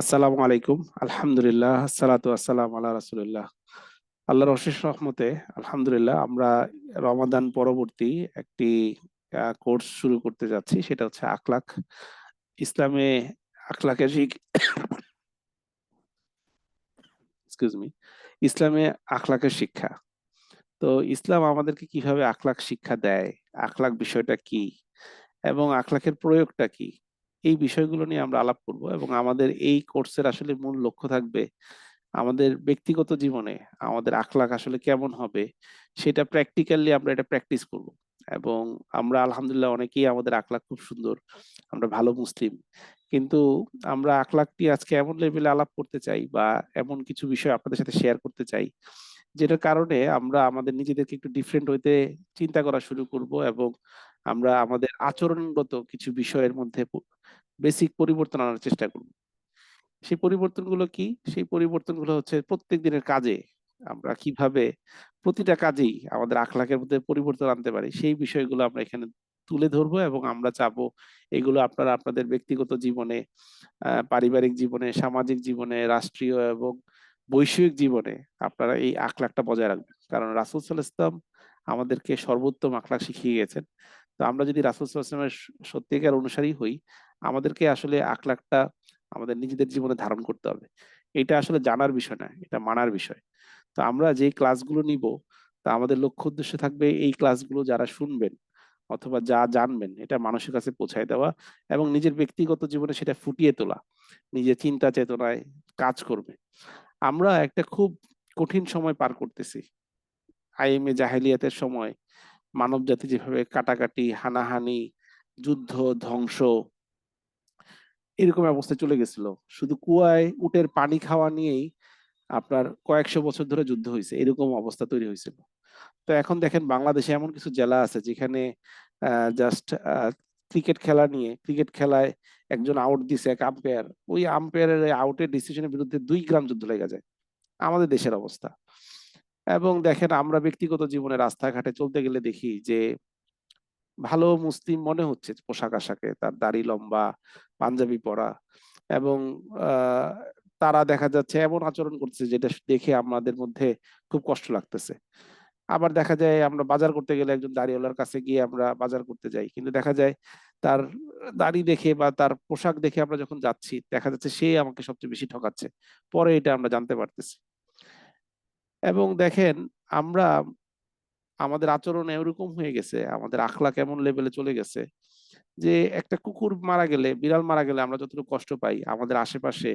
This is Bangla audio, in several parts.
আসসালামু আলাইকুম। আলহামদুলিল্লাহ, আসসালাতু আসসালাম আলা রাসুলিল্লাহ। আল্লাহর অশেষ রহমতে, আলহামদুলিল্লাহ, আমরা রমাদান পরবর্তী একটি কোর্স শুরু করতে যাচ্ছি। সেটা হচ্ছে আখলাক। ইসলামে আখলাকের এক্সকিউজ মি ইসলামে আখলাকের শিক্ষা। তো ইসলাম আমাদেরকে কীভাবে আখলাক শিক্ষা দেয়? আখলাক বিষয়টা কি? এবং আখলাকের প্রয়োগটা কি? এই বিষয়গুলো নিয়ে আমরা আলাপ করব এবং আমাদের এই কোর্সের আসলে মূল লক্ষ্য থাকবে আমাদের ব্যক্তিগত জীবনে আমাদের আখলাক আসলে কেমন হবে সেটা প্র্যাকটিক্যালি আমরা এটা প্র্যাকটিস করব। এবং আমরা আলহামদুলিল্লাহ অনেকেই আমাদের আখলাক খুব সুন্দর, আমরা ভালো মুসলিম। কিন্তু আমরা আখলাকটি আজকে এমন লেভেলে আলাপ করতে চাই বা এমন কিছু বিষয় আপনাদের সাথে শেয়ার করতে চাই যেটার কারণে আমরা আমাদের নিজেদেরকে একটু ডিফারেন্ট হইতে চিন্তা করা শুরু করব এবং আমরা আমাদের আচরণগত কিছু বিষয়ের মধ্যে বেসিক পরিবর্তন আনার চেষ্টা করব। সেই পরিবর্তনগুলো কি? সেই পরিবর্তনগুলো হচ্ছে প্রত্যেক দিনের কাজে আমরা কীভাবে প্রতিটা কাজেই আমাদের আখলাকের মধ্যে পরিবর্তন আনতে পারি, সেই বিষয়গুলো আমরা এখানে তুলে ধরবো এবং আমরা চাবো এগুলো আপনারা আপনাদের ব্যক্তিগত জীবনে পারিবারিক জীবনে, সামাজিক জীবনে, রাষ্ট্রীয় এবং বৈষয়িক জীবনে আপনারা এই আখলাকটা বজায় রাখবেন। কারণ রাসুল সাল ইসলাম আমাদেরকে সর্বোত্তম আখলাক শিখিয়ে গেছেন। তো আমরা যদি রাসুল সাল্লামের সত্যিকার অনুসারী হই আমাদেরকে আসলে আখলাকটা আমাদের নিজেদের জীবনে ধারণ করতে হবে। এটা আসলে জানার বিষয় না এটা মানার বিষয়। তো আমরা যে ক্লাসগুলো নিব, তা আমাদের লক্ষ্য উদ্দেশ্য থাকবে এই ক্লাসগুলো যারা শুনবেন অথবা যা জানবেন, এটা মানুষের কাছে পৌঁছায় দেওয়া এবং নিজের ব্যক্তিগত জীবনে সেটা ফুটিয়ে তোলা, নিজের চিন্তা চেতনায় কাজ করবে। আমরা একটা খুব কঠিন সময় পার করতেছি। আইএমএ জাহেলিয়াতের সময় মানব জাতি যেভাবে কাটাকাটি, হানাহানি, যুদ্ধ, ধ্বংস এরকম অবস্থায় চলে গেছিল। শুধু কুয়ায় উটের পানি খাওয়া নিয়েই আপনার কয়েকশো বছর ধরে যুদ্ধ হয়েছে এরকম অবস্থা তৈরি হয়েছিল তো এখন দেখেন বাংলাদেশে এমন কিছু জেলা আছে যেখানে জাস্ট ক্রিকেট খেলা নিয়ে ক্রিকেট খেলায় একজন আউট দিছে এক আম্পায়ার ওই আম্পায়ারের আউটের ডিসিশনের বিরুদ্ধে দুই গ্রাম যুদ্ধ লেগে যায়। আমাদের দেশের অবস্থা। এবং দেখেন আমরা ব্যক্তিগত জীবনে রাস্তাঘাটে চলতে গেলে দেখি যে, ভালো মুসলিম মনে হচ্ছে পোশাক আশাকে। তার দাড়ি লম্বা পাঞ্জাবি পরা এবং তারা দেখা যাচ্ছে এমন আচরণ করছে যেটা দেখে আমাদের মধ্যে খুব কষ্ট লাগতেছে। আবার দেখা যায় আমরা বাজার করতে গেলে একজন দাড়িওয়ালার কাছে গিয়ে আমরা বাজার করতে যাই। কিন্তু দেখা যায় তার দাড়ি দেখে বা তার পোশাক দেখে আমরা যখন যাচ্ছি, দেখা যাচ্ছে সে আমাকে সবচেয়ে বেশি ঠকাচ্ছে। পরে এটা আমরা জানতে পারতেছি। এবং দেখেন, আমরা, আমাদের আচরণ এরকম হয়ে গেছে, আমাদের আখলা কেমন লেভেলে চলে গেছে যে একটা কুকুর মারা গেলে, বিড়াল মারা গেলে আমরা যতটুকু কষ্ট পাই, আমাদের আশেপাশে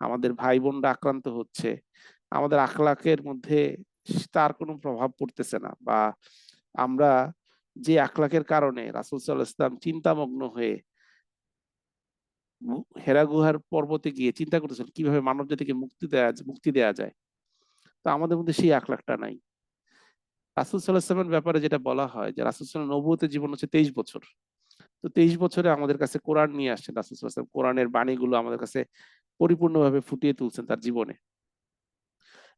আমাদের ভাই বোনরা আক্রান্ত হচ্ছে, আমাদের আখলাকের মধ্যে তার কোনো প্রভাব পড়তেছে না বা আমরা যে আখলাকের কারণে রাসুল সাল্লাহ ইসলাম চিন্তামগ্ন হয়ে হেরা গুহার পর্বতে গিয়ে চিন্তা করতেছেন কীভাবে মানব জাতিকে মুক্তি দেওয়া মুক্তি দেওয়া যায়। তো আমাদের মধ্যে সেই আখলাকটা নাই। রাসুল সাল্লাহামের ব্যাপারে যেটা বলা হয় যে রাসুল সাল্লাহ নবুতের জীবন হচ্ছে তেইশ বছর। তো তেইশ বছরে আমাদের কাছে কোরআন নিয়ে আসছেন রাসুল কোরআনের বাণীগুলো আমাদের কাছে পরিপূর্ণভাবে ফুটিয়ে তুলছেন তার জীবনে।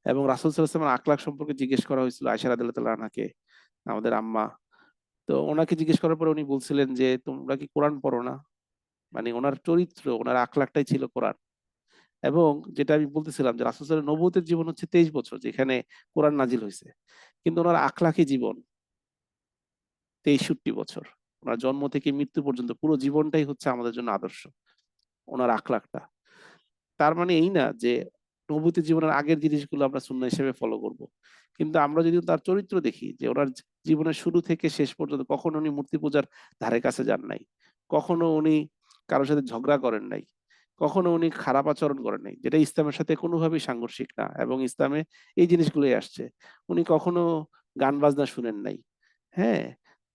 এবং রাসুল সাল্লাহামের আখলাক সম্পর্কে জিজ্ঞেস করা হয়েছিল আয়সার আদাল্লাহ আনাকে আমাদের আম্মা। তো ওনাকে জিজ্ঞেস করার পরে উনি বলছিলেন যে, তোমরা কি কোরআন পড়ো না? মানে ওনার চরিত্র, ওনার আখলাকটাই ছিল কোরআন। এবং যেটা আমি বলতেছিলাম যে, রাসুল নবতের জীবন হচ্ছে তেইশ বছর, যেখানে কোরআন নাজিল হয়েছে। কিন্তু ওনার আখলাকি জীবন তেইষট্টি বছর। ওনার জন্ম থেকে মৃত্যু পর্যন্ত পুরো জীবনটাই হচ্ছে আমাদের জন্য আদর্শ। ওনার আখলাকটা তার মানে এই না যে নবতী জীবনের আগের জিনিসগুলো আমরা শূন্য হিসেবে ফলো করব। কিন্তু আমরা যদি তার চরিত্র দেখি যে ওনার জীবনের শুরু থেকে শেষ পর্যন্ত কখনো উনি মূর্তি পূজার ধারে কাছে যান নাই, কখনো উনি কারোর সাথে ঝগড়া করেন নাই, কখনো উনি খারাপ আচরণ করেন নাই, যেটা ইসলামের সাথে কোনোভাবেই সাংঘর্ষিক না এবং ইসলামে এই জিনিসগুলোই আসছে। উনি কখনো গান বাজনা শুনেন নাই। হ্যাঁ?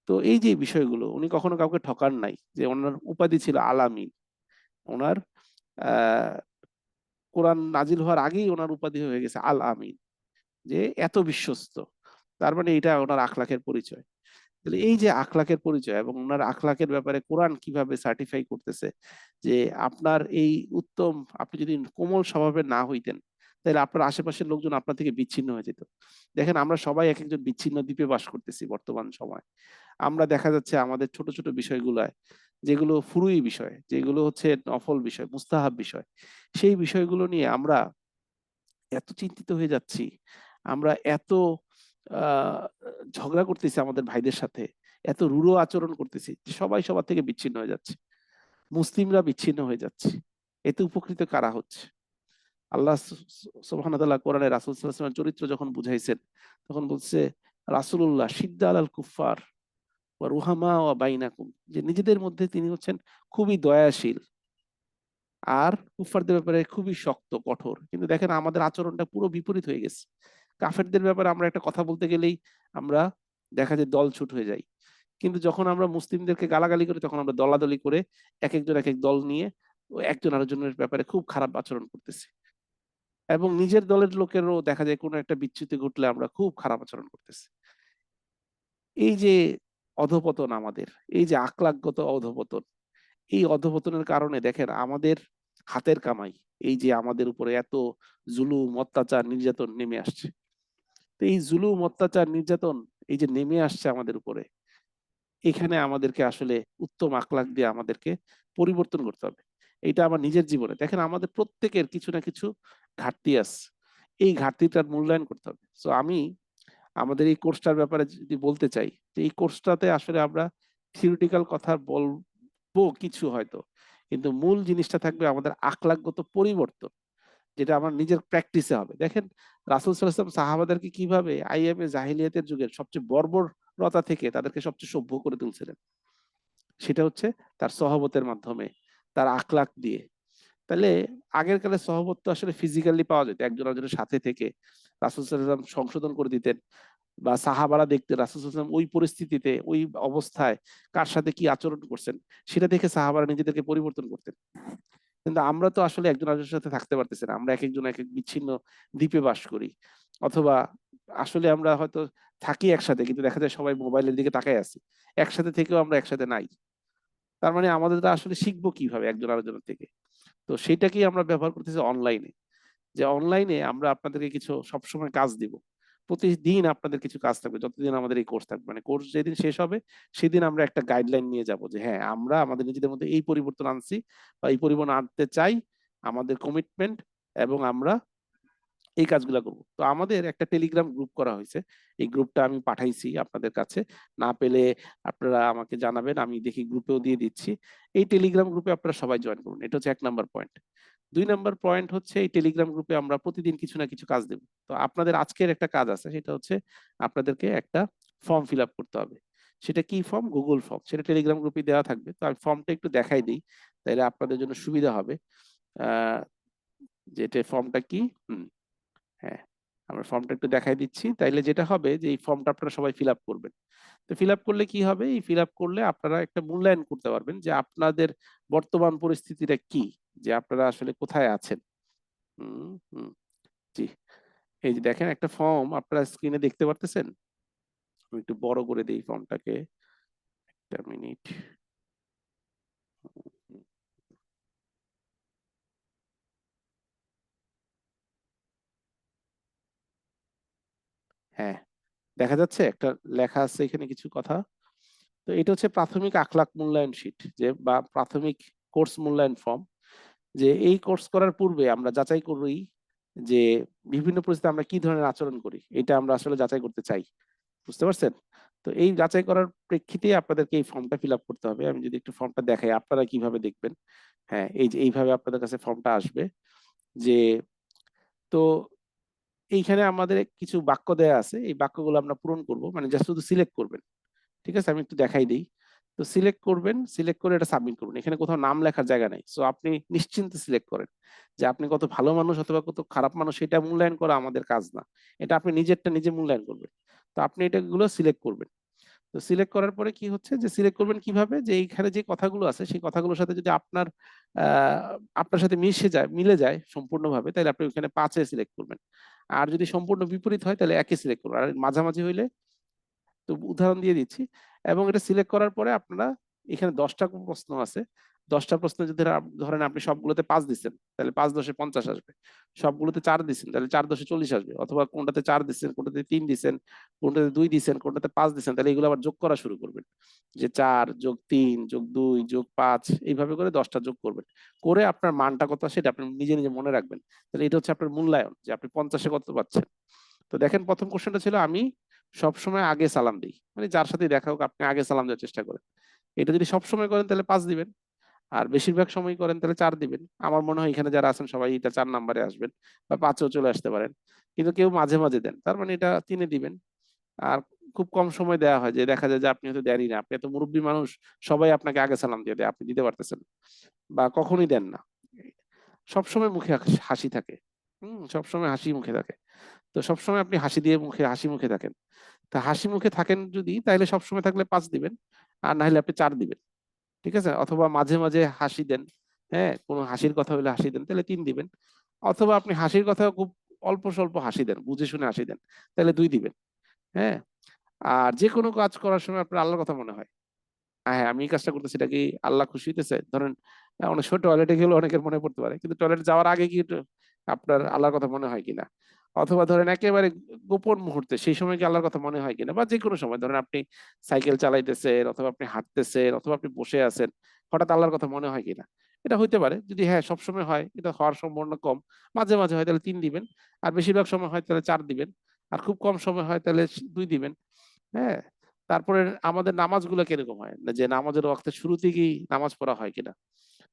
তো এই যে বিষয়গুলো, উনি কখনো কাউকে ঠকান নাই যে ওনার উপাধি ছিল আলামিন। ওনার কোরআন নাজিল হওয়ার আগেই ওনার উপাধি হয়ে গেছে আল আমিন যে এত বিশ্বস্ত। তার মানে এটা ওনার আখলাখের পরিচয়। এই যে পরিচয় এবং ওনার ব্যাপারে কোরআন কীভাবে সার্টিফাই করতেছে যে আপনার এই উত্তম, আপনি যদি কোমল স্বভাবের না হইতেন, তাহলে আপনার আশেপাশের লোকজন আপনার থেকে বিচ্ছিন্ন হয়ে যেত। দেখেন আমরা সবাই এক একজন বিচ্ছিন্ন দ্বীপে বাস করতেছি বর্তমান সময়। আমরা দেখা যাচ্ছে আমাদের ছোট ছোট বিষয়গুলায়, যেগুলো ফুরুই বিষয়, যেগুলো হচ্ছে নফল বিষয়, মুস্তাহাব বিষয়, সেই বিষয়গুলো নিয়ে আমরা এত চিন্তিত হয়ে যাচ্ছি, আমরা এত ঝগড়া করতেছি আমাদের ভাইদের সাথে, এত রূঢ় আচরণ করতেছি সবাই সবার থেকে বিচ্ছিন্ন হয়ে যাচ্ছে, মুসলিমরা বিচ্ছিন্ন হয়ে যাচ্ছে, এতে উপকৃত কারা হচ্ছে? আল্লাহ সুবহান কোরআনে রাসুল চরিত্র যখন বুঝাইছেন, তখন বলছে রাসুল্লাহ সিদ্দা আল কুফার রুহামা ও বাইনাকুম, যে নিজেদের মধ্যে তিনি হচ্ছেন খুবই দয়াশীল আর কুফারদের ব্যাপারে খুবই শক্ত, কঠোর। কিন্তু দেখেন, আমাদের আচরণটা পুরো বিপরীত হয়ে গেছে। কাফেরদের ব্যাপারে আমরা একটা কথা বলতে গেলেই আমরা দেখা যায় দল ছুট হয়ে যাই। কিন্তু যখন আমরা মুসলিমদেরকে গালাগালি করি, তখন আমরা দলাদলি করে এক একজন এক এক দল নিয়ে একজন আরেকজনের ব্যাপারে খুব খারাপ আচরণ করতেছি। এবং নিজের দলের লোকেরও দেখা যায় কোনো একটা বিচ্যুতি ঘটলে আমরা খুব খারাপ আচরণ করতেছি। এই যে অধপতন আমাদের। এই যে আকলাকগত অধপতন, এই অধপতনের কারণে দেখেন আমাদের হাতের কামাই, এই যে আমাদের উপরে এত জুলুম, অত্যাচার, নির্যাতন নেমে আসছে। তো এই জুলুম, অত্যাচার, নির্যাতন এই যে নেমে আসছে আমাদের উপরে, এখানে আমাদেরকে আসলে উত্তম আকলাক দিয়ে আমাদেরকে পরিবর্তন করতে হবে। এটা আমার নিজের জীবনে। দেখেন আমাদের প্রত্যেকের কিছু না কিছু ঘাটতি আছে। এই ঘাটতিটার মূল্যায়ন করতে হবে। তো আমি আমাদের এই কোর্সটার ব্যাপারে যদি বলতে চাই, যে এই কোর্সটাতে আসলে আমরা থিওরিটিক্যাল কথা বলব কিছু হয়তো, কিন্তু মূল জিনিসটা থাকবে আমাদের আকলাকগত পরিবর্তন, যেটা আমার নিজের প্র্যাকটিসে হবে। দেখেন, রাসুল সাল্লাম সাহাবাদেরকে কীভাবে আইএমএ জাহিলিয়াতের যুগের সবচেয়ে বর্বরতা থেকে তাদেরকে সবচেয়ে সভ্য করে তুলছিলেন? সেটা হচ্ছে তার সহবতের মাধ্যমে, তার আকলাক দিয়ে। তাহলে আগের কালে সহবত তো আসলে ফিজিক্যালি পাওয়া যেত, একজন একজনের সাথে থেকে। রাসুল সাল্লাম সংশোধন করে দিতেন বা সাহাবারা দেখতে রাসুলসাল্লাম ওই পরিস্থিতিতে, ওই অবস্থায় কার সাথে কি আচরণ করছেন, সেটা দেখে সাহাবারা নিজেদেরকে পরিবর্তন করতেন। কিন্তু আমরা তো আসলে একজন আরেকজনের সাথে থাকতে পারতেছি না, আমরা এক একজন এক এক বিচ্ছিন্ন দ্বীপে বাস করি। অথবা আসলে আমরা হয়তো থাকি একসাথে, কিন্তু দেখা যায় সবাই মোবাইলের দিকে তাকায় আছি, একসাথে থেকেও আমরা একসাথে নাই। তার মানে আমাদের আসলে শিখব কীভাবে একজন আরেকজনের থেকে? তো সেটাকেই আমরা ব্যবহার করতেছি অনলাইনে যে অনলাইনে আমরা আপনাদেরকে কিছু সবসময় কাজ দিব। প্রতিদিন আপনাদের কিছু কাজ থাকবে, যতদিন আমাদের এই কোর্স থাকবে। মানে কোর্স যেদিন শেষ হবে, সেদিন আমরা একটা গাইডলাইন নিয়ে যাব যে হ্যাঁ আমরা আমাদের নিজেদের মধ্যে এই পরিবর্তন আনছি বা এই পরিবর্তন আনতে চাই আমাদের কমিটমেন্ট এবং আমরা এই কাজগুলো করব। তো আমাদের একটা টেলিগ্রাম গ্রুপ করা হয়েছে। এই গ্রুপটা আমি পাঠাইছি আপনাদের কাছে। না পেলে আপনারা আমাকে জানাবেন, আমি দেখি গ্রুপেও দিয়ে দিচ্ছি। এই টেলিগ্রাম গ্রুপে আপনারা সবাই জয়েন করুন। এটা হচ্ছে এক নাম্বার পয়েন্ট দুই নাম্বার পয়েন্ট হচ্ছে এই টেলিগ্রাম গ্রুপে আমরা প্রতিদিন কিছু না কিছু কাজ দেব। তো আপনাদের আজকের একটা কাজ আছে, সেটা হচ্ছে আপনাদেরকে একটা ফর্ম ফিল আপ করতে হবে। সেটা কি ফর্ম গুগল ফর্ম সেটা টেলিগ্রাম গ্রুপে দেওয়া থাকবে। তো আমি ফর্মটা একটু দেখাই দিই তাহলে আপনাদের জন্য সুবিধা হবে। যেটা ফর্মটা কি? হুম হ্যাঁ আমরা ফর্মটা একটু দেখাই দিচ্ছি। তাইলে যেটা হবে যে এই ফর্মটা আপনারা সবাই ফিল আপ করবেন। তো ফিল আপ করলে কি হবে? এই ফিল আপ করলে আপনারা একটা মূল্যায়ন করতে পারবেন যে আপনাদের বর্তমান পরিস্থিতিটা কি। যে আপনারা আসলে কোথায় আছেন? জি। এই যে দেখেন একটা ফর্ম আপনারা স্ক্রিনে দেখতে পারতেছেন? আমি একটু বড় করে দিই ফর্মটাকে। একটা মিনিট। হ্যাঁ দেখা যাচ্ছে একটা লেখা আছে এখানে কিছু কথা। তো এটা হচ্ছে প্রাথমিক আখলাক মূল্যায়ন শীট যে বা প্রাথমিক কোর্স মূল্যায়ন ফর্ম যে এই কোর্স করার পূর্বে আমরা যাচাই করি যে বিভিন্ন পরিস্থিতিতে আমরা কি ধরনের আচরণ করি। এটা আমরা আসলে যাচাই করতে চাই। বুঝতে পারছেন? তো এই যাচাই করার প্রেক্ষিতে আপনাদেরকে এই ফর্মটা ফিল করতে হবে। আমি যদি একটু ফর্মটা দেখাই, আপনারা কীভাবে দেখবেন? হ্যাঁ এই যে এইভাবে আপনাদের কাছে ফর্মটা আসবে যে তো এইখানে আমাদের কিছু বাক্য দেয়া আছে। এই বাক্যগুলো আমরা পূরণ করব। মানে জাস্ট শুধু সিলেক্ট করবেন। ঠিক আছে? আমি একটু দেখাই দিই। তো সিলেক্ট করবেন সিলেক্ট করে এটা সাবমিট করবেন। এখানে কোথাও নাম লেখার জায়গা নেই। সো আপনি নিশ্চিন্তে সিলেক্ট করেন যে আপনি কত ভালো মানুষ অথবা কত খারাপ মানুষ সেটা মূল্যায়ন করা আমাদের কাজ না। এটা আপনি নিজেরটা নিজে মূল্যায়ন করবেন। তো আপনি এটাগুলো সিলেক্ট করবেন। তো সিলেক্ট করার পরে কি হচ্ছে যে সিলেক্ট করবেন কীভাবে? যে এইখানে যে কথাগুলো আছে, সেই কথাগুলোর সাথে যদি আপনার আপনার সাথে মিশে যায়, মিলে যায় সম্পূর্ণভাবে, তাহলে আপনি ওখানে পাঁচে সিলেক্ট করবেন। আর যদি সম্পূর্ণ বিপরীত হয়, তাহলে একে সিলেক্ট করবেন। আর মাঝামাঝি হইলে, তো উদাহরণ দিয়ে দিচ্ছি। এবং এটা সিলেক্ট করার পরে আপনারা এখানে দশটা প্রশ্ন আছে। দশটা প্রশ্ন যদি ধরেন আপনি সবগুলোতে পাঁচ দিচ্ছেন, তাহলে পাঁচ দশে পঞ্চাশ আসবে। সবগুলোতে চার দিচ্ছেন, তাহলে চার দশে চল্লিশ আসবে। অথবা কোনটাতে চার দিচ্ছেন, কোনটাতে তিন দিচ্ছেন, কোনটাতে দুই দিচ্ছেন, কোনটাতে পাঁচ দিচ্ছেন, তাহলে এগুলো আবার যোগ করা শুরু করবেন। যে চার যোগ তিন যোগ দুই যোগ পাঁচ, এইভাবে করে দশটা যোগ করবেন। করে আপনার মানটা কত সেটা আপনি নিজে নিজে মনে রাখবেন। তাহলে এটা হচ্ছে আপনার মূল্যায়ন, যে আপনি পঞ্চাশে কত পাচ্ছেন। তো দেখেন প্রথম কোশ্চেনটা ছিল, আমি সবসময় আগে সালাম দিই। মানে যার সাথে দেখা হোক, আপনি আগে সালাম দেওয়ার চেষ্টা করেন। এটা যদি সবসময় করেন তাহলে পাঁচ দিবেন। আর বেশিরভাগ সময় করেন তাহলে চার দিবেন। আমার মনে হয় এখানে যারা আছেন সবাই এটা চার নাম্বারে আসবেন বা পাঁচেও চলে আসতে পারেন। কিন্তু কেউ মাঝে মাঝে দেন। তার মানে এটা তিনে দিবেন। আর খুব কম সময় দেওয়া হয় যে দেখা যায় যে আপনি হয়তো দেনই না। আপনি এত মুরব্বী মানুষ, সবাই আপনাকে আগে সালাম দিয়ে দেয়, আপনি দিতে পারতেছেন বা কখনোই দেন না। সবসময় মুখে হাসি- থাকে। হম, সবসময় হাসি মুখে থাকে। তো সবসময় আপনি হাসি দিয়ে মুখে, হাসি মুখে থাকেন। তা হাসি মুখে থাকেন যদি তাহলে সবসময় থাকলে পাঁচ দিবেন, আর না হলে আপনি চার দিবেন, ঠিক আছে? অথবা মাঝে মাঝে হাসি দেন হ্যাঁ? কোনো হাসির কথা হলে হাসি দেন তাহলে তিন দিবেন। অথবা আপনি হাসির কথা খুব অল্প স্বল্প হাসি দেন, বুঝে শুনে হাসি দেন তাহলে দুই দিবেন হ্যাঁ? আর যে কোনো কাজ করার সময় আপনার আল্লাহর কথা মনে হয়। হ্যাঁ আমি এই কাজটা করতেছি, এটা কি আল্লাহ খুশি হইতেছে? ধরেন অনেক সময় টয়লেটে গেলে অনেকের মনে পড়তে পারে, কিন্তু টয়লেট যাওয়ার আগে কি আপনার আল্লাহর কথা মনে হয় কিনা? অথবা ধরেন একেবারে গোপন মুহূর্তে সেই সময় কি আল্লাহর কথা মনে হয় কিনা? বা যে কোনো সময়, ধরেন আপনি সাইকেল চালাইতেছেন অথবা আপনি হাঁটতেছেন অথবা আপনি বসে আছেন, হঠাৎ আল্লাহর কথা মনে হয় কিনা? এটা হইতে পারে। যদি হ্যাঁ সবসময় হয়, এটা হওয়ার সম্ভাবনা কম। মাঝে মাঝে হয় তাহলে তিন দিবেন। আর বেশিরভাগ সময় হয় তাহলে চার দিবেন। আর খুব কম সময় হয় তাহলে দুই দিবেন। হ্যাঁ? তারপরে আমাদের নামাজগুলো কীরকম হয়? যে নামাজের ওয়াক্তের শুরু থেকেই নামাজ পড়া হয় কিনা?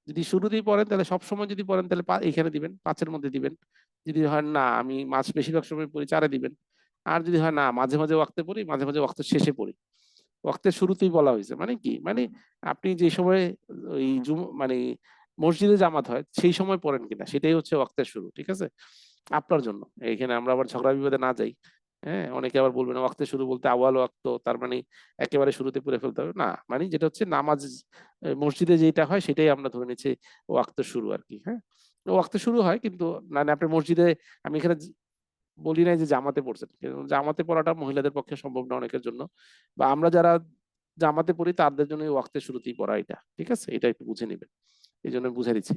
যদি শুরুতেই পড়েন তাহলে সব সময় যদি পড়েন তাহলে এখানে দিবেন পাঁচের মধ্যে দিবেন। যদি হয় না আমি মাঝ বেশিরভাগ সময় পড়ি চারে দিবেন। আর যদি হয় না মাঝে মাঝে ওয়াক্তে পড়ি মাঝে মাঝে ওয়াক্তের শেষে পড়ি। ওয়াক্তের শুরুতেই বলা হয়েছে। মানে কি? মানে আপনি যে সময় ওই জুম মানে মসজিদে জামাত হয় সেই সময় পড়েন কিনা সেটাই হচ্ছে ওয়াক্তের শুরু ঠিক আছে? আপনার জন্য। এখানে আমরা আবার ঝগড়া বিবাদে না যাই। হ্যাঁ অনেকে আবার বলবেন ওয়াক্তে শুরু বলতে আওয়াল ওয়াক্ত, তার মানে একেবারে শুরুতে পড়ে ফেলতে হবে। না মানে যেটা হচ্ছে নামাজ মসজিদে যেটা হয় সেটাই আমরা ধরে নিচ্ছি ওয়াক্ত শুরু আর কি হ্যাঁ ওয়াক্ত শুরু হয় কিন্তু মানে আপনি মসজিদে, আমি এখানে বলি নাই যে জামাতে পড়ছেন জামাতে পড়াটা মহিলাদের পক্ষে সম্ভব না অনেকের জন্য। বা আমরা যারা জামাতে পড়ি তাদের জন্য এই ওয়াক্তের শুরুতেই পড়া এটা, ঠিক আছে? এটা একটু বুঝে নেবেন, এই জন্য বুঝে দিচ্ছি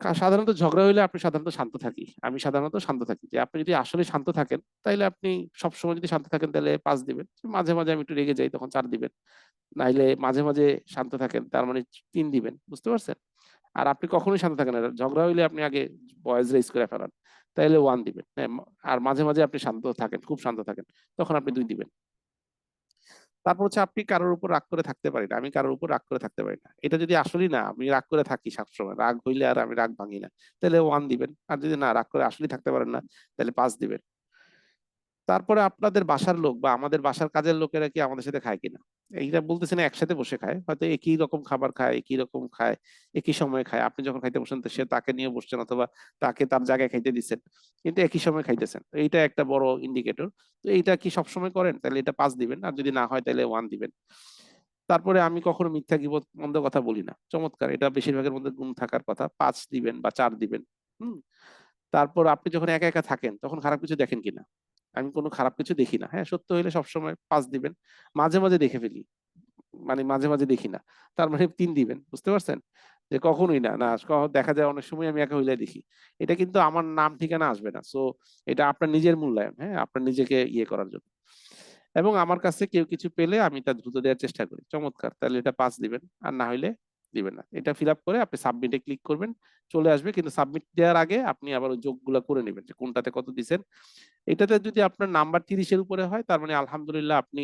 সাধারণত ঝগড়া হইলে আপনি সাধারণত শান্ত থাকি। আমি সাধারণত শান্ত থাকি যে আপনি যদি আসলে শান্ত থাকেন তাইলে আপনি সবসময় যদি শান্ত থাকেন তাহলে পাঁচ দিবেন। মাঝে মাঝে আমি একটু রেগে যাই তখন চার দিবেন। নাইলে মাঝে মাঝে শান্ত থাকেন তার মানে তিন দিবেন বুঝতে পারছেন? আর আপনি কখনোই শান্ত থাকেন না। ঝগড়া হইলে আপনি আগে ভয়েস রেজ করে ফেলান তাইলে ওয়ান দিবেন। হ্যাঁ, আর মাঝে মাঝে আপনি শান্ত থাকেন খুব শান্ত থাকেন তখন আপনি দুই দিবেন। তারপর হচ্ছে আপনি কারোর উপর রাগ করে থাকতে পারি না। আমি কারোর উপর রাগ করে থাকতে পারি না। এটা যদি আসলেই না, আমি রাগ করে থাকি সবসময়। রাগ হইলে আর আমি রাগ ভাঙি না। তাহলে ওয়ান দিবেন। আর যদি না, রাগ করে আসলেই থাকতে পারেন না, তাহলে পাঁচ দিবেন। তারপরে আপনাদের বাসার লোক বা আমাদের বাসার কাজের লোকেরা কি আমাদের সাথে খায় কিনা? এইটা বলতেছে না, একসাথে বসে খায়। হয়তো একই রকম খাবার খায়, একই রকম খায়, একই সময় খায়। আপনি যখন খাইতে বসেন সে তাকে নিয়ে বসছেন অথবা তাকে তার জায়গায় খাইতে দিচ্ছেন। কিন্তু একই সময় খাইতেছেন। এইটা একটা বড় ইন্ডিকেটর তো এইটা কি সবসময় করেন? তাহলে এটা পাঁচ দিবেন। আর যদি না হয়, তাহলে ওয়ান দিবেন। তারপরে আমি কখনো মিথ্যা, গিবত, মন্দ কথা বলি না। চমৎকার। এটা বেশিরভাগের মধ্যে গুণ থাকার কথা। পাঁচ দিবেন বা চার দিবেন। হুম? তারপর আপনি যখন একা একা থাকেন, তখন খারাপ কিছু দেখেন কিনা? আমি কোনো খারাপ কিছু দেখি না। হ্যাঁ সত্য হইলে সবসময় পাঁচ দিবেন। মাঝে মাঝে দেখে ফেলি। মানে মাঝে মাঝে দেখি না। তার মানে তিন দিবেন, বুঝতে পারছেন? যে কখনোই না না দেখা যায় অনেক সময় আমি একা হইলে দেখি। এটা কিন্তু আমার নাম ঠিকানা আসবে না। সো, এটা আপনার নিজের মূল্যায়ন হ্যাঁ আপনার নিজেকে ইয়ে করার জন্য। এবং আমার কাছে কেউ কিছু পেলে আমি তা দ্রুত দেওয়ার চেষ্টা করি। চমৎকার, তাহলে এটা পাঁচ দিবেন। আর না হইলে দিবেন না। এটা ফিল আপ করে আপনি সাবমিটে ক্লিক করবেন, চলে আসবে। কিন্তু সাবমিট দেওয়ার আগে আপনি আবার যোগগুলা করে নেবেন যে কোনটাতে কত দিছেন। এটাতে যদি আপনার নাম্বার তিরিশের উপরে হয়, তার মানে আলহামদুলিল্লাহ আপনি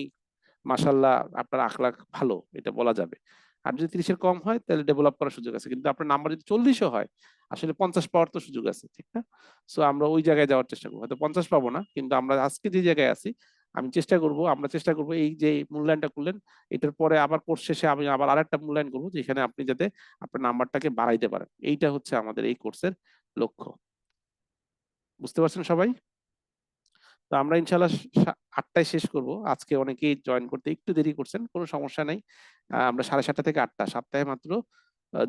মাসাল্লাহ আপনার আখলাখ ভালো, এটা বলা যাবে। আর যদি তিরিশের কম হয়, তাহলে ডেভেলপ করার সুযোগ আছে। কিন্তু আপনার নাম্বার যদি চল্লিশও হয়, আসলে পঞ্চাশ পাওয়ার তো সুযোগ আছে, ঠিক না? সো আমরা ওই জায়গায় যাওয়ার চেষ্টা করব। হয়তো পঞ্চাশ পাবো না, কিন্তু আমরা আজকে যে জায়গায় আছি আমি চেষ্টা করব, আমরা চেষ্টা করব এই যে মূল্যায়নটা করলেন, এটার পরে আবার কোর্স শেষে আমি আবার আরেকটা মূল্যায়ন করব, যেখানে আপনি যাতে আপনার নাম্বারটাকে বাড়াইতে পারেন। এইটা হচ্ছে আমাদের এই কোর্সের লক্ষ্য। বুঝতে পারছেন সবাই? তো আমরা ইনশাল্লাহ আটটায় শেষ করব। আজকে অনেকেই জয়েন করতে একটু দেরি করছেন, কোনো সমস্যা নাই। আমরা সাড়ে সাতটা থেকে আটটা, সপ্তাহে মাত্র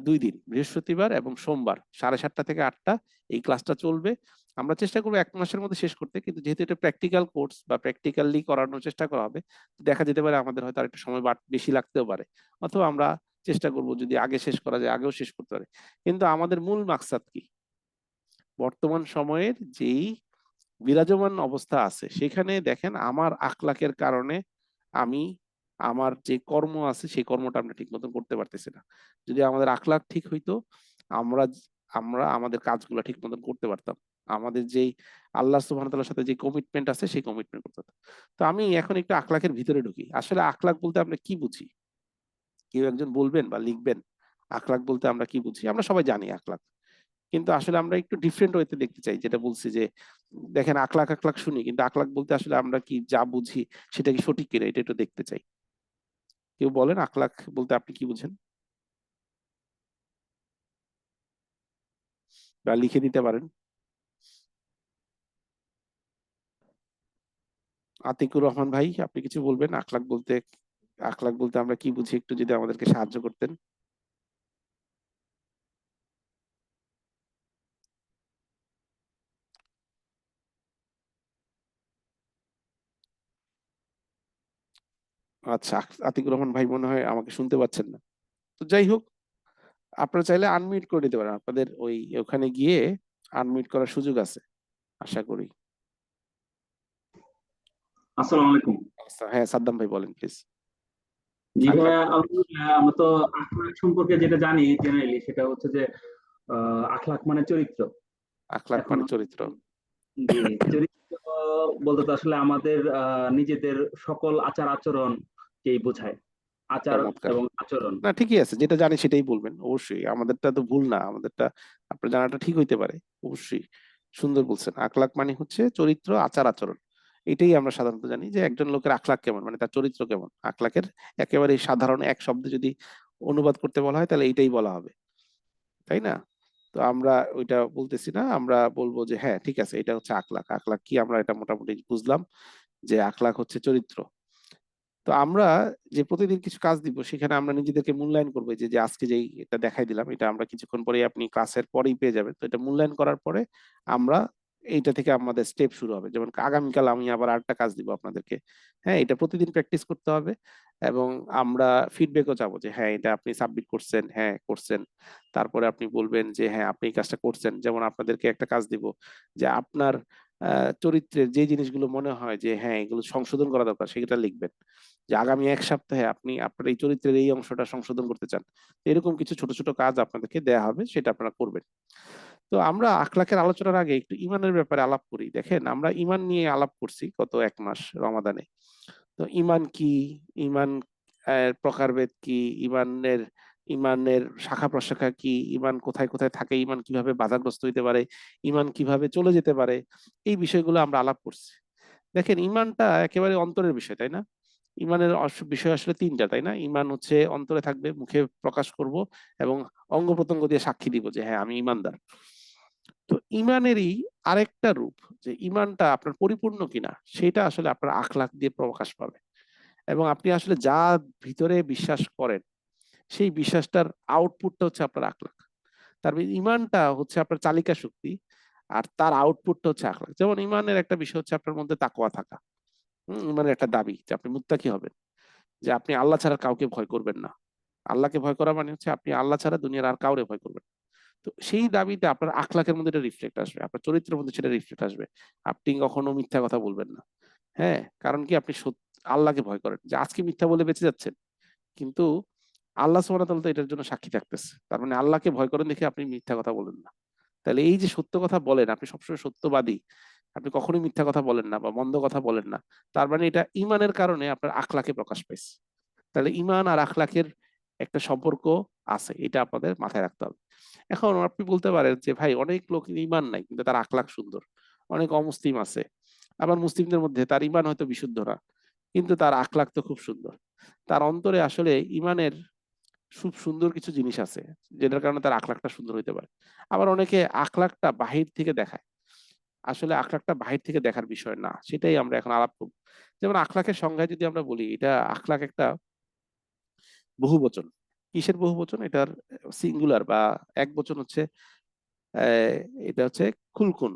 দুই দিন, বৃহস্পতিবার এবং সোমবার, সাড়ে সাতটা থেকে আটটা এই ক্লাসটা চলবে। আমরা চেষ্টা করব এক মাসের মধ্যে শেষ করতে। কিন্তু যেহেতু এটা প্র্যাকটিক্যাল কোর্স বা প্র্যাকটিক্যালি করানোর চেষ্টা করা হবে, দেখা যেতে পারে আমাদের হয়তো আরেকটু সময় বেশি লাগতেও পারে। অথবা আমরা চেষ্টা করব যদি আগে শেষ করা যায়, আগেও শেষ করতে পারি। কিন্তু আমাদের মূল মাকসাদ কি? বর্তমান সময়ের যেই বিরাজমান অবস্থা আছে, সেখানে দেখেন আমার আখলাকের কারণে আমি, আমার যে কর্ম আছে, সেই কর্মটা আমরা ঠিক মতন করতে পারতেছি না। যদি আমাদের আখলাক ঠিক হইতো, আমরা আমরা আমাদের কাজগুলো ঠিক মতন করতে পারতাম। আমাদের যেই আল্লাহ সুবহানাহু তাআলার সাথে যে কমিটমেন্ট আছে, সেই কমিটমেন্ট করতে হতো তো আমি এখন একটু আখলাকের ভিতরে ঢুকি। আসলে আখলাক বলতে আমরা কি বুঝি? কেউ একজন বলবেন বা লিখবেন আখলাক বলতে আমরা কি বুঝি? আমরা সবাই জানি আখলাক কিন্তু আসলে আমরা একটু ডিফারেন্ট ওয়েতে দেখতে চাই, যেটা বলছি যে, দেখেন আখলাক আখলাক শুনি, কিন্তু আখলাক বলতে আসলে আমরা কি যা বুঝি, সেটা কি সঠিক কিনা, এটা একটু দেখতে চাই। কেউ বলেন আখলাক বলতে আপনি কি বুঝেন? বা লিখে দিতে পারেন। আতিকুর রহমান ভাই, আপনি কিছু বলবেন? আখলাক বলতে আখলাক বলতে আমরা কি বুঝি? একটু যদি আমাদেরকে সাহায্য করতেন। আচ্ছা আতিকুর রহমান ভাই মনে হয় আমাকে শুনতে পাচ্ছেন না। তো যাই হোক, আপনারা চাইলে আনমিউট করে নিতে পারেন। আপনাদের ওই ওখানে গিয়ে আনমিউট করার সুযোগ আছে, আশা করি। আসসালামু আলাইকুম। আচ্ছা, হ্যাঁ সাদ্দাম ভাই বলেন প্লিজ জি ভাইয়া আলহামদুলিল্লাহ আমরা তো আখলাক সম্পর্কে যেটা জানি জেনারেলি সেটা হচ্ছে যে আখলাক মানে চরিত্র। আখলাক মানে চরিত্র। চরিত্র বলতে তো আসলে আমাদের নিজেদের সকল আচার আচরণ কেই বোঝায়। আচার এবং আচরণ। না ঠিকই আছে যেটা জানি সেটাই বলবেন অবশ্যই। আমাদেরটা তো ভুল না আমাদেরটা আপনার জানাটা ঠিক হইতে পারে অবশ্যই। সুন্দর বলছেন। আখলাক মানে হচ্ছে চরিত্র আচার আচরণ। এটাই আমরা সাধারণত জানি যে একজন লোকের আখলাক কেমন? মানে তার চরিত্র কেমন? আখলাকের একেবারে সাধারণ এক শব্দে যদি অনুবাদ করতে বলা হয়, তাহলে এইটাই বলা হবে। তাই না? তো আমরা ওইটা বলতেছি না, আমরা বলব যে হ্যাঁ ঠিক আছে, এটা হচ্ছে আখলাক আখলাক কি আমরা এটা মোটামুটি বুঝলাম যে আখলাক হচ্ছে চরিত্র। তো আমরা যে প্রতিদিন কিছু কাজ দিব, সেখানে আমরা নিজেদেরকে মূল্যায়ন করব। যে যে আজকে যেই এটা দেখাই দিলাম, এটা আমরা কিছুক্ষণ পরে আপনি ক্লাসের পরেই পেয়ে যাবেন। তো এটা মূল্যায়ন করার পরে আমরা এইটা থেকে আমাদের স্টেপ শুরু হবে। যেমন আগামীকাল আমি আবার আরেকটা কাজ দিব আপনাদেরকে। হ্যাঁ এটা প্রতিদিন প্র্যাকটিস করতে হবে এবং আমরা ফিডব্যাকও চাবো যে হ্যাঁ এটা আপনি সাবমিট করছেন হ্যাঁ করছেন। তারপরে আপনি বলবেন যে হ্যাঁ আপনি এই কাজটা করছেন। যেমন আপনাদেরকে একটা কাজ দিব যে, আপনার চরিত্রের যে জিনিসগুলো মনে হয় যে হ্যাঁ এগুলো সংশোধন করা দরকার, সেটা লিখবেন। যে, আগামী এক সপ্তাহে আপনি, আপনার এই চরিত্রের এই অংশটা সংশোধন করতে চান। এরকম কিছু ছোট ছোট কাজ আপনাদেরকে দেয়া হবে, সেটা আপনারা করবেন। তো আমরা আখলাকের আলোচনার আগে একটু ইমানের ব্যাপারে আলাপ করি। দেখেন, আমরা ইমান নিয়ে আলাপ করছি গত এক মাস রমাদানে। তো ইমান কি? ইমান প্রকারভেদ কি? ইমানের ইমানের শাখা প্রশাখা কি? ইমান কোথায় কোথায় থাকে? ইমান কীভাবে বাধাগ্রস্ত হইতে পারে? ইমান কীভাবে চলে যেতে পারে? এই বিষয়গুলো আমরা আলাপ করছি। দেখেন ইমানটা একেবারে অন্তরের বিষয়, তাই না? ইমানের বিষয় আসলে তিনটা, তাই না? ইমান হচ্ছে অন্তরে থাকবে, মুখে প্রকাশ করব এবং অঙ্গ প্রত্যঙ্গ দিয়ে সাক্ষী দিব যে হ্যাঁ আমি ইমানদার ইমানেরই আরেকটা রূপ যে ইমানটা আপনার পরিপূর্ণ কিনা, সেটা আসলে আপনার আখলাক দিয়ে প্রকাশ পাবে। এবং আপনি আসলে যা ভিতরে বিশ্বাস করেন, সেই বিশ্বাসটার আউটপুটটা হচ্ছে আপনার আখলাক তার মানে ইমানটা হচ্ছে আপনার চালিকা শক্তি আর তার আউটপুটটা হচ্ছে আখলাক যেমন ইমানের একটা বিষয় হচ্ছে আপনার মধ্যে তাকওয়া থাকা। হম, ইমানের একটা দাবি যে আপনি মুত্তাকি হবেন, যে আপনি আল্লাহ ছাড়া কাউকে ভয় করবেন না। আল্লাহকে ভয় করা মানে হচ্ছে আপনি আল্লাহ ছাড়া দুনিয়ার আর কাউরে ভয় করবেন। তো সেই দাবিতে আপনার আখলাকের মধ্যে এটা রিফ্লেক্ট আসবে, আপনার চরিত্রের মধ্যে সেটা রিফ্লেক্ট আসবে। আপনি কখনো মিথ্যা কথা বলবেন না। হ্যাঁ? কারণ কি? আপনি আল্লাহকে ভয় করেন যে আজকে মিথ্যা বলে বেঁচে যাচ্ছেন। কিন্তু আল্লাহ তাআলা তো এটার জন্য সাক্ষী থাকতেছে। তার মানে আল্লাহকে ভয় করেন দেখে আপনি মিথ্যা কথা বলেন না। তাহলে এই যে সত্য কথা বলেন, আপনি সবসময় সত্যবাদী। আপনি কখনোই মিথ্যা কথা বলেন না বা মন্দ কথা বলেন না। তার মানে এটা ইমানের কারণে আপনার আখলাকে প্রকাশ পাইছে। তাহলে ইমান আর আখলাকের একটা সম্পর্ক আছে, এটা আপনাদের মাথায় রাখতে হবে। এখন আপনি বলতে পারেন যে, ভাই, অনেক লোক ইমান নাই, কিন্তু তার আখলাক সুন্দর। অনেক অমুসলিম আছে। আবার মুসলিমদের মধ্যে তার ইমান হয়তো বিশুদ্ধ না, কিন্তু তার আখলাক তো খুব সুন্দর। তার অন্তরে আসলে ইমানের খুব সুন্দর কিছু জিনিস আছে, যেটার কারণে তার আখলাকটা সুন্দর হইতে পারে। আবার অনেকে আখলাখটা বাহির থেকে দেখায়। আসলে আখলাকটা বাহির থেকে দেখার বিষয় না, সেটাই আমরা এখন আলাপ করব। যেমন আখলাকের সংজ্ঞায় যদি আমরা বলি, এটা আখলাক একটা বহু বচন কিসের বহু বচন এটার সিঙ্গুলার বা এক বচন হচ্ছে এটা হচ্ছে খুলকুন।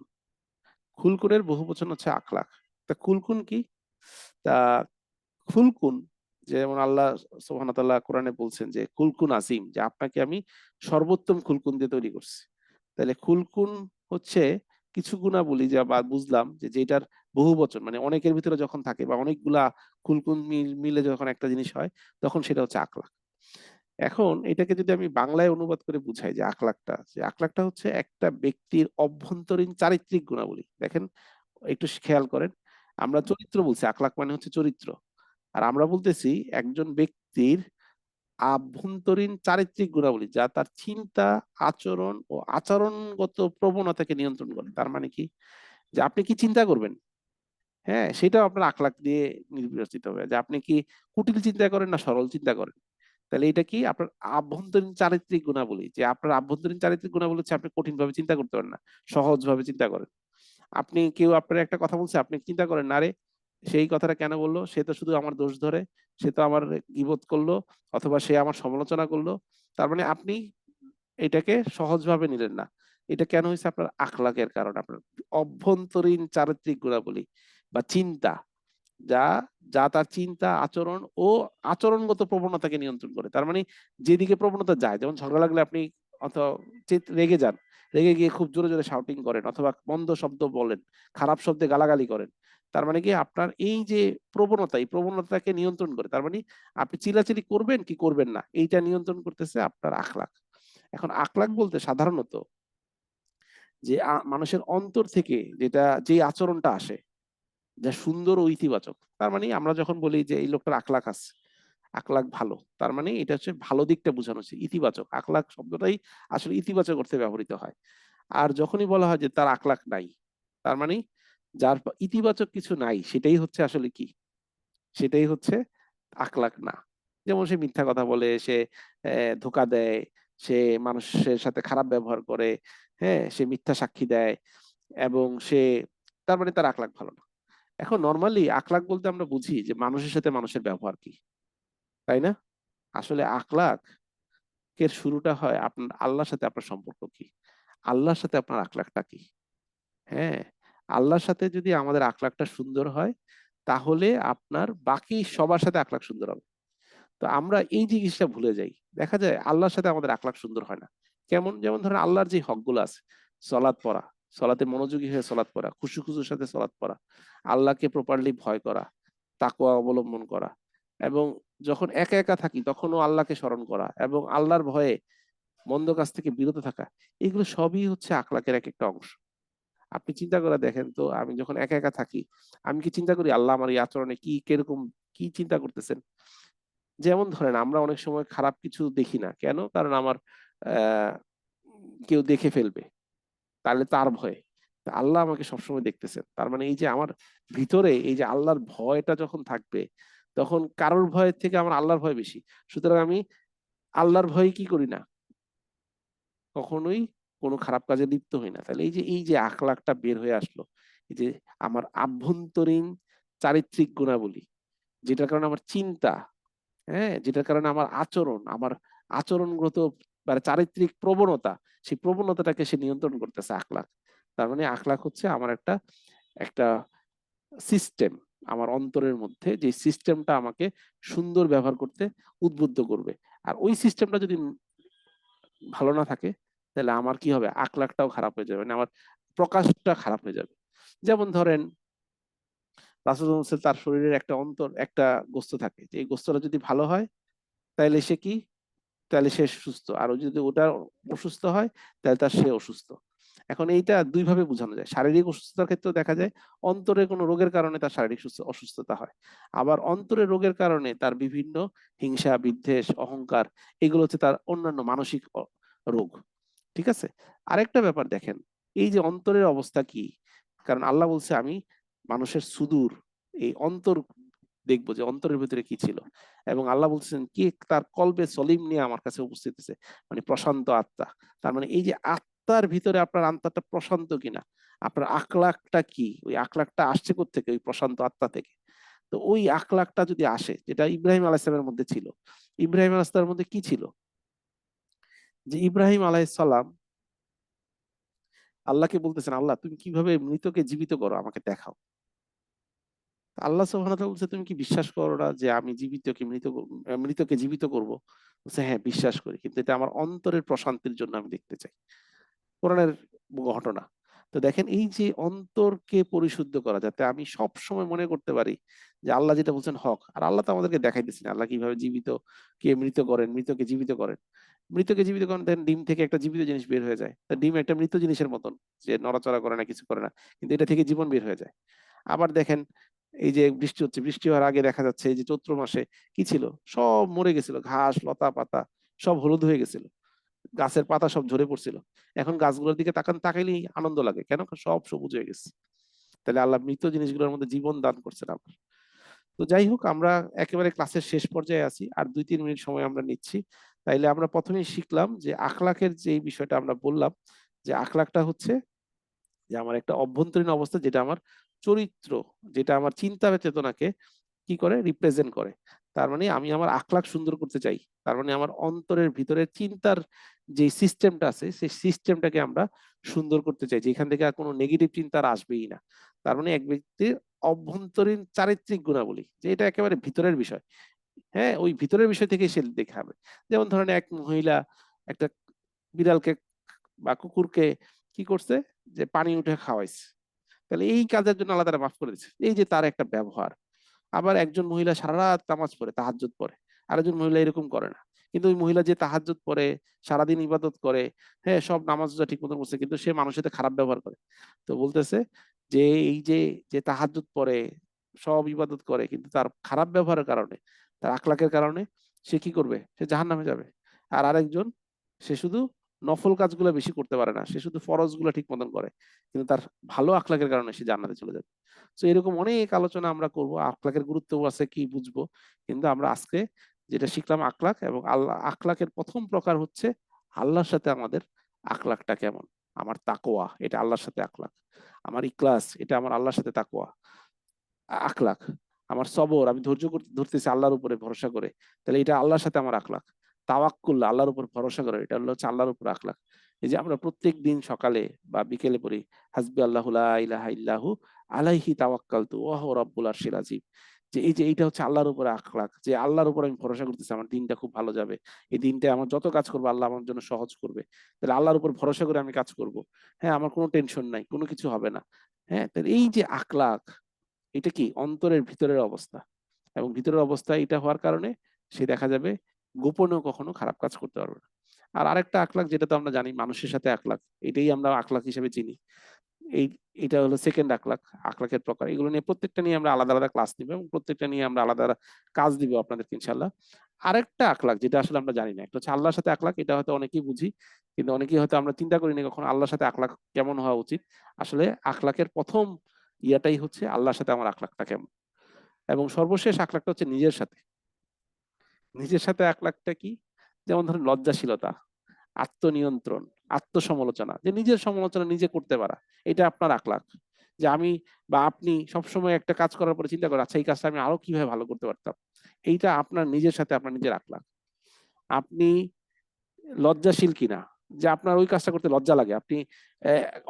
খুলকুনের বহু বচন হচ্ছে আখলাক তা খুলকুন কি? তা খুলকুন, যেমন আল্লাহ ওয়া তাআলা কোরআনে বলছেন যে, খুলকুন আসিম যে আপনাকে আমি সর্বোত্তম খুলকুন দিয়ে তৈরি করছি। তাহলে খুলকুন হচ্ছে কিছু গুণাবলী যা বা বুঝলাম যে যেটার বহু বচন মানে অনেকের ভিতরে যখন থাকে বা অনেকগুলা খুলকুন মিল- যখন একটা জিনিস হয়, তখন সেটা হচ্ছে আখলাক এখন এটাকে যদি আমি বাংলায় অনুবাদ করে বুঝাই যে আখলাকটা যে আখলাকটা হচ্ছে একটা ব্যক্তির অভ্যন্তরীণ চারিত্রিক গুণাবলী। দেখেন, একটু খেয়াল করেন, আমরা চরিত্র বলছি আখলাক মানে হচ্ছে চরিত্র। আর আমরা বলতেছি একজন ব্যক্তির আভ্যন্তরীণ চারিত্রিক গুণাবলী, যা তার চিন্তা, আচরণ ও আচরণগত প্রবণতাকে নিয়ন্ত্রণ করে। তার মানে কি? যে আপনি কি চিন্তা করবেন? হ্যাঁ সেটাও আপনার আখলাক দিয়ে নির্বাচিত হবে। যে আপনি কি কুটিল চিন্তা করেন না সরল চিন্তা করেন? তাহলে এটা কি আপনার আভ্যন্তরীণ চারিত্রিক গুণাবলী? যে আপনার আভ্যন্তরীণ চারিত্রিক গুণাবলী হচ্ছে আপনি কঠিন ভাবে চিন্তা করতে পারেন না সহজ ভাবে চিন্তা করেন। আপনি কেউ আপনার একটা কথা বলছে, আপনি চিন্তা করেন, না রে, সেই কথাটা কেন বলল? সে তো শুধু আমার দোষ ধরে, সে তো আমার গীবত করল? অথবা সে আমার সমালোচনা করল? তার মানে আপনি এটাকে সহজভাবে নিলেন না। এটা কেন হয়েছে আপনার আখলাকের কারণে? আপনার অভ্যন্তরীণ চারিত্রিক গুণাবলী। বা চিন্তা, যা যা তার চিন্তা, আচরণ ও আচরণগত প্রবণতাকে নিয়ন্ত্রণ করে। তার মানে যেদিকে প্রবণতা যায়, যেমন ঝগড়া লাগলে আপনি অথবা রেগে যান। রেগে গিয়ে খুব জোরে জোরে শাউটিং করেন অথবা মন্দ শব্দ বলেন, খারাপ শব্দে গালাগালি করেন। তার মানে কি আপনার এই যে প্রবণতা, এই প্রবণতাকে নিয়ন্ত্রণ করে, তার মানে আপনি চিলাচিলি করবেন কি করবেন না, এইটা নিয়ন্ত্রণ করতেছে আপনার আখলাক এখন আখলাক বলতে সাধারণত যে মানুষের অন্তর থেকে যেটা যে আচরণটা আসে যা সুন্দর ও ইতিবাচক। তার মানে আমরা যখন বলি যে এই লোকটার আকলাক আছে আকলাক ভালো, তার মানে এটা হচ্ছে ভালো দিকটা বোঝানো হচ্ছে, ইতিবাচক। আকলাক শব্দটাই আসলে ইতিবাচক অর্থে ব্যবহৃত হয়। আর যখনই বলা হয় যে তার আকলাক নাই, তার মানে যার ইতিবাচক কিছু নাই, সেটাই হচ্ছে আসলে কি? সেটাই হচ্ছে আকলাক না। যেমন সে মিথ্যা কথা বলে, সে ধোকা দেয়, সে মানুষের সাথে খারাপ ব্যবহার করে হ্যাঁ সে মিথ্যা সাক্ষী দেয় এবং সে, তার মানে তার আকলাক ভালো না। এখন নর্মালি আখলাক বলতে আমরা বুঝি যে মানুষের সাথে মানুষের ব্যবহার কি, তাই না? আসলে আখলাক এর শুরুটা হয় আপনার আল্লাহর সাথে আপনার সম্পর্ক কি? আল্লাহর সাথে আপনার আখলাকটা কি? হ্যাঁ আল্লাহর সাথে যদি আমাদের আখলাকটা সুন্দর হয়, তাহলে আপনার বাকি সবার সাথে আখলাক সুন্দর হবে। তো আমরা এই জিনিসটা ভুলে যাই। দেখা যায় আল্লাহর সাথে আমাদের আখলাক সুন্দর হয় না। কেমন? যেমন ধরেন আল্লাহর যে হকগুলো আছে, সলাৎ পড়া সলাতে মনোযোগী হয়ে সলাৎ পড়া, খুশু খুশুর সাথে সলাৎ পড়া, আল্লাহকে প্রপারলি ভয় করা, তাকওয়া অবলম্বন করা এবং যখন একা একা থাকি তখনও আল্লাহকে স্মরণ করা এবং আল্লাহর ভয়ে মন্দ কাজ থেকে বিরত থাকা, এগুলো সবই হচ্ছে আখলাকের এক একটা অংশ। আপনি চিন্তা করে দেখেন তো, আমি যখন একা একা থাকি, আমি কি চিন্তা করি আল্লাহ আমার এই আচরণে কি, কীরকম, কি চিন্তা করতেছেন? যেমন ধরেন আমরা অনেক সময় খারাপ কিছু দেখি না। কেন? কারণ আমার কেউ দেখে ফেলবে। তাহলে তার ভয়ে। আল্লাহ আমাকে সবসময় দেখতেছেন। তার মানে এই যে আমার ভিতরে এই যে আল্লাহর ভয়টা যখন থাকবে, তখন কারোর ভয়ের থেকে আমার আল্লাহর ভয় বেশি। সুতরাং আমি আল্লাহর ভয়ে কি করি না? কখনোই কোনো খারাপ কাজে লিপ্ত হই না। তাহলে এই যে এই যে আখলাকটা বের হয়ে আসলো, এই যে আমার আভ্যন্তরীণ চারিত্রিক গুণাবলী, যেটার কারণে আমার চিন্তা হ্যাঁ? যেটার কারণে আমার আচরণ, আমার আচরণগত মানে চারিত্রিক প্রবণতা, সেই প্রবণতাটাকে সে নিয়ন্ত্রণ করতেছে আখলাক তার মানে আখলাক হচ্ছে আমার একটা একটা সিস্টেম আমার অন্তরের মধ্যে যে সিস্টেমটা আমাকে সুন্দর ব্যবহার করতে উদ্বুদ্ধ করবে। আর ওই সিস্টেমটা যদি ভালো না থাকে, তাহলে আমার কি হবে? আখলাকটাও খারাপ হয়ে যাবে মানে আমার প্রকাশটা খারাপ হয়ে যাবে। যেমন ধরেন, রাসূল তার শরীরের একটা অন্তর, একটা গোস্ত থাকে। যে এই গোস্তটা যদি ভালো হয় তাহলে সে কি তাহলে সে সুস্থ। আর যদি ওটা অসুস্থ হয়, তাহলে তার সে অসুস্থ। এখন এইটা দুই ভাবে বোঝানো যায়। শারীরিক অসুস্থতার ক্ষেত্রেও দেখা যায়, অন্তরে কোনো রোগের কারণে তার শারীরিক সুস্থ- অসুস্থতা হয়। আবার অন্তরে রোগের কারণে তার বিভিন্ন হিংসা, বিদ্বেষ, অহংকার, এগুলো হচ্ছে তার অন্যান্য মানসিক রোগ। ঠিক আছে? আরেকটা ব্যাপার দেখেন, এই যে অন্তরের অবস্থা কি? কারণ আল্লাহ বলছে, আমি মানুষের সুদূর, এই অন্তর দেখব যে অন্তরের ভিতরে কি ছিল। এবং আল্লাহ বলছেন কি তার কলবে সলিম নিয়ে আমার কাছে উপস্থিত আছে মানে প্রশান্ত আত্মা। তার মানে এই যে আত্মার ভিতরে আপনার আত্মাটা প্রশান্ত কিনা, আপনার আখলাকটা কি? ওই আখলাকটা আসছে থেকে ওই প্রশান্ত আত্মা থেকে। তো ওই আখলাকটা যদি আসে, যেটা ইব্রাহিম আলাইসালামের মধ্যে ছিল, ইব্রাহিম আলাইসালামের মধ্যে কি ছিল? যে ইব্রাহিম আলাইসালাম আল্লাহকে বলতেছেন, আল্লাহ, তুমি কীভাবে মৃতকে জীবিত করো? আমাকে দেখাও। আল্লাহ সুবহানাহু বলছে, তুমি কি বিশ্বাস করো না যে আমি জীবিতকে মৃত মৃতকে জীবিত করব? বলছে হ্যাঁ বিশ্বাস করি, কিন্তু এটা আমার অন্তরের প্রশান্তির জন্য আমি দেখতে চাই। কোরআনের ঘটনা। তো দেখেন, এই যে অন্তরকে পরিশুদ্ধ করা, যাতে আমি সব সময় মনে করতে পারি যে আল্লাহ যেটা বলছেন হক, আর আল্লাহ তো আমাদেরকে দেখাইতেছেন, আল্লাহ কীভাবে জীবিত কে মৃত করেন, মৃতকে জীবিত করেন। মৃতকে জীবিত করেন, দেখেন, ডিম থেকে একটা জীবিত জিনিস বের হয়ে যায়। তা ডিম একটা মৃত জিনিসের মতন, যে নড়াচড়া করে না, কিছু করে না, কিন্তু এটা থেকে জীবন বের হয়ে যায়। আবার দেখেন এই যে বৃষ্টি হচ্ছে, বৃষ্টি হওয়ার আগে দেখা যাচ্ছে যে চৈত্র মাসে কি ছিল? সব মরে গেছিল, ঘাস, লতা পাতা, সব হলুদ হয়ে গেছিল। গাছের পাতা সব ঝরে পড়ছিল। এখন গাছগুলোর দিকে তাকান, তাকাইলেই আনন্দ লাগে। কেন? সব সবুজ হয়ে গেছে। তাহলে আল্লাহ মৃত জিনিসগুলোর মধ্যে জীবন দান করছেন আমার তো যাই হোক, আমরা একেবারে ক্লাসের শেষ পর্যায়ে আছি। আর দুই, তিন মিনিট সময় আমরা নিচ্ছি। তাইলে আমরা প্রথমেই শিখলাম যে আখলাকের যে বিষয়টা আমরা বললাম, যে আখলাকটা হচ্ছে যে আমার একটা অভ্যন্তরীণ অবস্থা, যেটা আমার চরিত্র যেটা আমার চিন্তা চেতনাকে কি করে? রিপ্রেজেন্ট করে। তার মানে আমি আমার আখলাক সুন্দর করতে চাই। তার মানে আমার অন্তরের ভিতরে চিন্তার যে সিস্টেমটা আছে, সেই সিস্টেমটাকে আমরা সুন্দর করতে চাই। যেখান থেকে আর কোনো নেগেটিভ চিন্তা আর আসবেই না। তার মানে এক ব্যক্তির অভ্যন্তরীণ চারিত্রিক গুণাবলী, যে এটা একেবারে ভিতরের বিষয়। হ্যাঁ ওই ভিতরের বিষয় থেকে সে দেখাবে যেমন ধরেন এক মহিলা একটা বিড়ালকে বা কুকুরকে কি করছে? যে পানি উঠে খাওয়াইছে। তাহলে এই কাজের জন্য আল্লাহ তারা মাফ করে দিচ্ছে এই যে তার একটা ব্যবহার। আবার একজন মহিলা সারা রাত নামাজ পড়ে, তাহাজ্জুদ পড়ে। আরেকজন মহিলা এরকম করে না। কিন্তু ওই মহিলা যে তাহাজ্জুদ পড়ে, সারাদিন ইবাদত করে হ্যাঁ সব নামাজ ঠিক মতো করছে, কিন্তু সে মানুষের সাথে খারাপ ব্যবহার করে। তো বলতেছে যে এই যে যে তাহাজ্জুদ পড়ে, সব ইবাদত করে, কিন্তু তার খারাপ ব্যবহারের কারণে, তার আখলাকের কারণে সে কি করবে? সে জাহান্নামে যাবে। আর আরেকজন, সে শুধু নফল কাজগুলো বেশি করতে পারে না। সে শুধু ফরজগুলো ঠিক মতন করে, কিন্তু তার ভালো আখলাকের কারণে সে জান্নাতে চলে যাবে। তো এরকম অনেক আলোচনা আমরা করব। আখলাকের গুরুত্ব আছে, কি বুঝব? কিন্তু আমরা আজকে যেটা শিখলাম আখলাক এবং আল্লাহ, আখলাকের প্রথম প্রকার হচ্ছে আল্লাহর সাথে আমাদের আখলাকটা কেমন? আমার তাকোয়া এটা আল্লাহর সাথে আখলাক। আমার ইকলাস এটা আমার আল্লাহর সাথে তাকোয়া আখলাক, আমার সবর, আমি ধৈর্য ধরতেছি আল্লাহর উপরে ভরসা করে, তাহলে এটা আল্লাহর সাথে আমার আখলাক। তাওয়াক্কুল, আল্লাহর উপর ভরসা করে, এটা হলো হচ্ছে আল্লাহর উপর আখলাক এই যে আমরা প্রত্যেক দিন সকালে বা বিকেলে পড়ি, হাসবি আল্লাহ ইল্লাহু আলাইহি তাওয়াক্কালতু ওয়া হুয়া রাব্বুল আরশিল আযীম যে এই যে এইটা হচ্ছে আল্লাহর উপর আখলাক যে আল্লাহর উপর আমি ভরসা করতেছি, আমার দিনটা খুব ভালো যাবে। এই দিনটা আমার যত কাজ করব, আল্লাহ আমার জন্য সহজ করবে। তাহলে আল্লাহর উপর ভরসা করে আমি কাজ করব। হ্যাঁ আমার কোনো টেনশন নাই, কোনো কিছু হবে না। হ্যাঁ তাহলে এই যে আখলাক এটা কি? অন্তরের ভিতরের অবস্থা। এবং ভিতরের অবস্থা এটা হওয়ার কারণে সে দেখা যাবে গোপনেও কখনো খারাপ কাজ করতে পারবে না। আর আরেকটা আখলাক যেটা তো আমরা জানি, মানুষের সাথে আখলাক এটাই আমরা আখলাক হিসেবে চিনি। এই, এটা হলো সেকেন্ড আখলাক আখলাকের প্রকার। এগুলো নিয়ে প্রত্যেকটা নিয়ে আমরা আলাদা আলাদা ক্লাস নিব এবং প্রত্যেকটা নিয়ে আমরা আলাদা কাজ দিব আপনাদেরকে ইনশাল্লাহ আরেকটা আখলাক যেটা আসলে আমরা জানি না, একটা হচ্ছে আল্লাহর সাথে আখলাক এটা হয়তো অনেকেই বুঝি, কিন্তু অনেকেই হয়তো আমরা চিন্তা করিনি কখনো আল্লাহর সাথে আখলাক কেমন হওয়া উচিত। আসলে আখলাকের প্রথম ইয়াটাই হচ্ছে আল্লাহর সাথে আমার আখলাকটা কেমন। এবং সর্বশেষ আখলাকটা হচ্ছে নিজের সাথে। নিজের সাথে আখলাকটা কি? যেমন ধরেন লজ্জাশীলতা, আত্মনিয়ন্ত্রণ, আত্মসমালোচনা, যে নিজের সমালোচনা নিজে করতে পারা, এটা আপনার আখলাক যে আমি বা আপনি সবসময় একটা কাজ করার পরে চিন্তা করেন আচ্ছা এই কাজটা আমি আরও কীভাবে ভালো করতে পারতাম? এইটা আপনার নিজের সাথে, আপনার নিজের আখলাক আপনি লজ্জাশীল কিনা? যে আপনার ওই কাজটা করতে লজ্জা লাগে। আপনি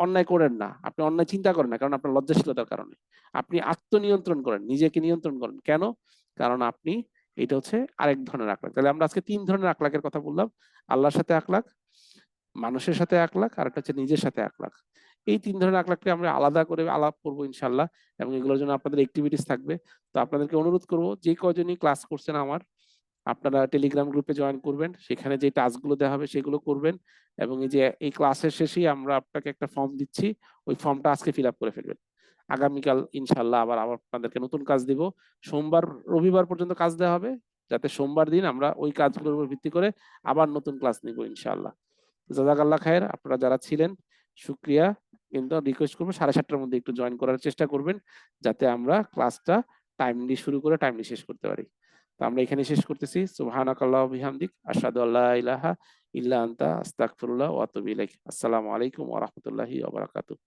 অন্যায় করেন না। আপনি অন্যায় চিন্তা করেন না, কারণ আপনার লজ্জাশীলতার কারণে। আপনি আত্মনিয়ন্ত্রণ করেন, নিজেকে নিয়ন্ত্রণ করেন। কেন? কারণ আপনি এটা হচ্ছে আরেক ধরনের আখলাক। তাহলে আমরা আজকে তিন ধরনের আখলাকের কথা বললাম। আল্লাহর সাথে আখলাক, মানুষের সাথে আখলাক, আর একটা হচ্ছে নিজের সাথে আখলাক। এই তিন ধরনের আখলাককে আমরা আলাদা করে আলাপ করব ইনশাল্লাহ এবং এগুলোর জন্য আপনাদের অ্যাক্টিভিটিস থাকবে। তো আপনাদেরকে অনুরোধ করব, যে কজনই ক্লাস করছেন আমার, আপনারা টেলিগ্রাম গ্রুপে জয়েন করবেন। সেখানে যে টাস্কগুলো দেওয়া হবে সেগুলো করবেন, এবং এই যে, এই ক্লাসের শেষেই আমরা আপনাকে একটা ফর্ম দিচ্ছি। ওই ফর্মটা আজকে ফিল আপ করে ফেলবেন। আগামীকাল ইনশাল্লাহ আবার আবার আপনাদেরকে নতুন কাজ দিব। সোমবার, রবিবার পর্যন্ত কাজ দেওয়া হবে। যাতে সোমবার দিন আমরা ওই কাজগুলোর উপর ভিত্তি করে আবার নতুন ক্লাস নিব ইনশাল্লাহ জাজাকাল্লাহ খায়ের, আপনারা যারা ছিলেন, শুক্রিয়া। কিন্তু রিকোয়েস্ট করব সাড়ে সাতটার মধ্যে একটু জয়েন করার চেষ্টা করবেন, যাতে আমরা ক্লাসটা টাইমলি শুরু করে টাইমলি শেষ করতে পারি। তো আমরা এখানে শেষ করতেছি। সুবহানাকাল্লাহ বিহামদিক। আশহাদু ইল্লা আনতা, আস্তাগফিরুল্লাহ ওয়া আসসালামু আলাইকুম ওয়া